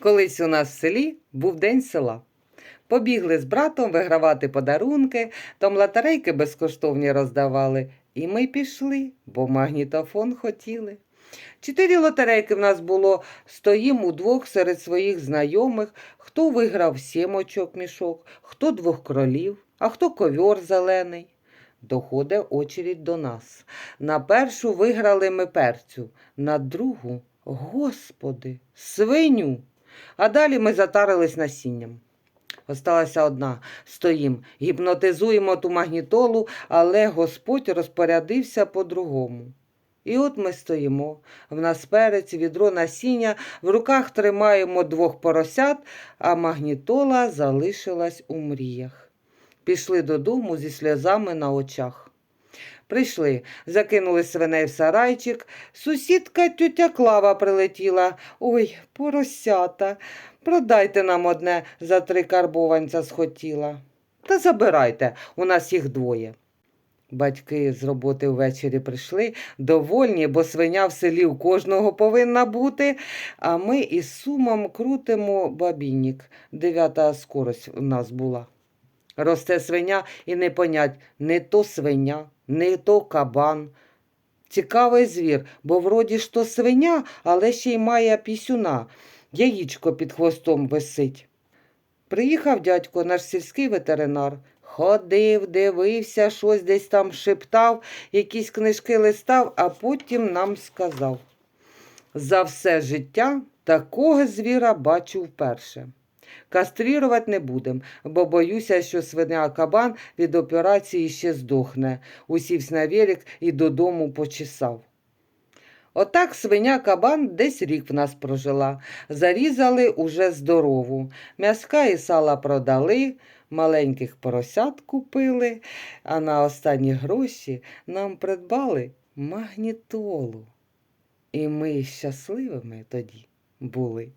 Колись у нас в селі був день села. Побігли з братом вигравати подарунки, там лотерейки безкоштовні роздавали. І ми пішли, бо магнітофон хотіли. Чотири лотерейки в нас було, стоїм удвох серед своїх знайомих, хто виграв сім очок мішок, хто двох кролів, а хто ковьор зелений. Доходить очередь до нас. На першу виграли ми перцю, на другу, господи, свиню. А далі ми затарились насінням. Осталася одна. Стоїм, гіпнотизуємо ту магнітолу, але Господь розпорядився по-другому. І от ми стоїмо. В нас перець, відро насіння, в руках тримаємо двох поросят, а магнітола залишилась у мріях. Пішли додому зі сльозами на очах. Прийшли, закинули свиней в сарайчик. Сусідка тютя Клава прилетіла. Ой, поросята, продайте нам одне за три карбованця схотіла. Та забирайте, у нас їх двоє. Батьки з роботи ввечері прийшли, довольні, бо свиня в селі у кожного повинна бути. А ми із сумом крутимо бабінник. Дев'ята скорость у нас була. Росте свиня і не понять, не то свиня, не то кабан. Цікавий звір, бо вроді ж то свиня, але ще й має пісюна. Яїчко під хвостом висить. Приїхав дядько, наш сільський ветеринар. Ходив, дивився, щось десь там шептав, якісь книжки листав, а потім нам сказав. За все життя такого звіра бачу вперше. Кастрірувати не будем, бо боюся, що свиня кабан від операції ще здохне. Усівсь на велик і додому почесав. Отак свиня кабан десь рік в нас прожила. Зарізали уже здорову. М'яска і сала продали, маленьких поросят купили, а на останні гроші нам придбали магнітолу. І ми щасливими тоді були.